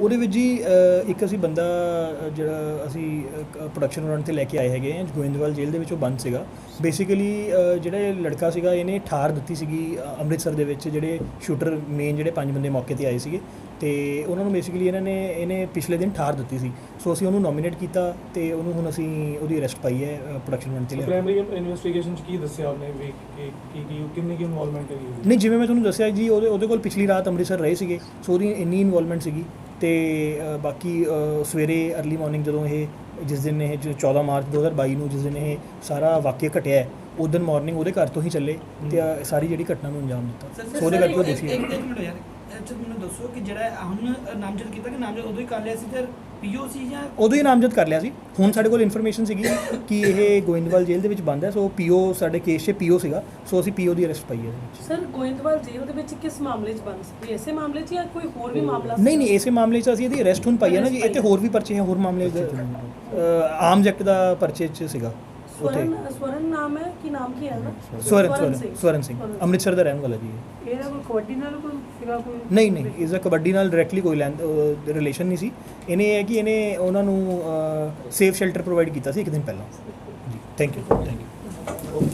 ਉਹਦੇ ਵਿੱਚ ਜੀ ਇੱਕ ਅਸੀਂ ਬੰਦਾ ਜਿਹੜਾ ਅਸੀਂ ਪ੍ਰੋਡਕਸ਼ਨ ਰਨ ਤੇ ਲੈ ਕੇ ਆਏ ਹੈਗੇ ਹਾਂ ਗੋਇੰਦਵਾਲ ਜੇਲ੍ਹ ਦੇ ਵਿੱਚ ਉਹ ਬੰਦ ਸੀਗਾ। ਬੇਸਿਕਲੀ ਜਿਹੜਾ ਇਹ ਲੜਕਾ ਸੀਗਾ ਇਹਨੇ ਠਾਰ ਦਿੱਤੀ ਸੀਗੀ ਅੰਮ੍ਰਿਤਸਰ ਦੇ ਵਿੱਚ ਜਿਹੜੇ ਸ਼ੂਟਰ ਮੇਨ ਜਿਹੜੇ ਪੰਜ ਬੰਦੇ ਮੌਕੇ ਤੇ ਆਏ ਸੀਗੇ। ਤੇ ਉਹਨਾਂ ਨੂੰ ਬੇਸਿਕਲੀ ਇਹਨਾਂ ਨੇ ਇਹਨੇ ਪਿਛਲੇ ਦਿਨ ਠਾਰ ਦਿੱਤੀ ਸੀ। ਸੋ ਅਸੀਂ ਉਹਨੂੰ ਨੋਮੀਨੇਟ ਕੀਤਾ ਤੇ ਉਹਨੂੰ ਹੁਣ ਅਸੀਂ ਉਹਦੀ ਅਰੈਸਟ ਪਾਈ ਹੈ ਪ੍ਰੋਡਕਸ਼ਨ ਰਨ ਤੇ ਲਿਆ। ਪ੍ਰਾਇਮਰੀ ਇਨਵੈਸਟੀਗੇਸ਼ਨ ਚ ਕੀ ਦੱਸਿਆ ਉਹਨੇ ਵੀ ਕਿ ਕੀ ਕੀ ਕਿੰਨੀ ਕੀ ਇਨਵੋਲਵਮੈਂਟ ਉਹਦੀ? ਨਹੀਂ ਜਿਵੇਂ ਮੈਂ ਤੁਹਾਨੂੰ ਦੱਸਿਆ ਜੀ ਉਹਦੇ ਉਹਦੇ ਕੋਲ ਪਿਛਲੀ ਰਾਤ ਅੰਮ੍ਰਿਤਸਰ ਰਹੇ ਸੀਗੇ। ਸੋ ਉਹਦੀ ਇੰਨੀ ਇਨਵੋਲਵਮੈਂਟ ਸੀਗੀ। ਤੇ ਬਾਕੀ ਸਵੇਰੇ अर्ਲੀ ਮਾਰਨਿੰਗ ਜਦੋਂ ਇਹ ਜਿਸ ਦਿਨ ਇਹ ਜੋ 14 ਮਾਰਚ 2022 ਨੂੰ ਜਿਸ ਦਿਨ ਇਹ ਸਾਰਾ ਵਾਕਿਆ ਘਟਿਆ ਹੈ ਉਸ ਦਿਨ ਮਾਰਨਿੰਗ ਉਹਦੇ ਘਰ ਤੋਂ ਹੀ ਚੱਲੇ ਤੇ ਸਾਰੀ ਜਿਹੜੀ ਘਟਨਾ ਨੂੰ ਅੰਜਾਮ ਦਿੱਤਾ। ਸੋ ਉਹਦੇ ਕਰਕੇ ਉਹ ਇੱਕ ਇੱਕ ਮਿੰਟ ਯਾਰ। ਅੱਛਾ ਮੈਨੂੰ ਦੱਸੋ ਕਿ ਜਿਹੜਾ ਹੁਣ ਨਾਮਜ਼ਦ ਕੀਤਾ ਕਿ ਨਾਮਜ਼ਦ ਉਦੋਂ ਹੀ ਕਰ ਲਿਆ ਸੀ ਤੇ ਪੀਓ ਸੀ ਜਾਂ ਉਦੋਂ ਹੀ ਨਾਮਜ਼ਦ ਕਰ ਲਿਆ ਸੀ। ਹੁਣ ਸਾਡੇ ਕੋਲ ਇਨਫੋਰਮੇਸ਼ਨ ਸੀਗੀ ਕਿ ਇਹ ਗੋਇੰਦਵਾਲ ਜੇਲ੍ਹ ਦੇ ਵਿੱਚ ਬੰਦ ਹੈ ਸੋ ਪੀਓ ਸਾਡੇ ਕੇਸ 'ਚ ਪੀਓ ਸੀਗਾ ਸੋ ਅਸੀਂ ਪੀਓ ਦੀ ਅਰੈਸਟ ਪਾਈ ਹੈ ਇਹਦੇ ਵਿੱਚ। ਸਰ ਗੋਇੰਦਵਾਲ ਜੇਲ੍ਹ ਦੇ ਵਿੱਚ ਕਿਸ ਮਾਮਲੇ 'ਚ ਬੰਦ ਸੀ? ਕੋਈ ਐਸੇ ਮਾਮਲੇ 'ਚ ਜਾਂ ਕੋਈ ਹੋਰ ਵੀ ਮਾਮਲਾ ਨਹੀਂ ਨਹੀਂ ਇਸੇ ਮਾਮਲੇ 'ਚ ਅਸੀਂ ਇਹਦੀ ਅਰੈਸਟ ਹੁਣ ਪਾਈ ਹੈ ਨਾ ਜੀ। ਇਹ ਤੇ ਹੋਰ ਵੀ ਪਰਚੇ ਹੈ ਹੋਰ ਮਾਮਲੇ ਦੇ ਅ, ਆਮ ਐਕਟ ਦਾ ਪਰਚੇ 'ਚ ਸੀਗਾ। ਉੱਥੇ। ਸਵਰਨ ਸਵਰਨ ਨਾਮ ਹੈ? ਕੀ ਨਾਮ ਕੀ ਹੈ ਨਾ ਸਵਰਨ ਸਵਰਨ ਸਿੰਘ। ਸਵਰਨ ਸਿੰਘ। ਅੰਮ੍ਰਿਤਸਰ ਦਾ ਰਹਿਣ ਵਾਲਾ ਜੀ ਇਹ। ਇਹਦਾ ਕੋਈ ਕਬੱਡੀ ਨਾਲ ਕੋਈ ਸੀਗਾ ਕੋਈ? ਨਹੀਂ ਨਹੀਂ ਇਸ ਦਾ ਕਬੱਡੀ ਨਾਲ ਡਾਇਰੈਕਟਲੀ ਕੋਈ ਰਿਲੇਸ਼ਨ ਨਹੀਂ ਸੀ। ਇਹਨੇ ਇਹ ਹੈ ਕਿ ਇਹਨੇ ਉਹਨਾਂ ਨੂੰ ਸੇਫ ਸ਼ੈਲਟਰ ਪ੍ਰੋਵਾਈਡ ਕੀਤਾ ਸੀ ਇੱਕ ਦਿਨ ਪਹਿਲਾਂ। ਜੀ ਥੈਂਕ ਯੂ ਥੈਂਕ ਯੂ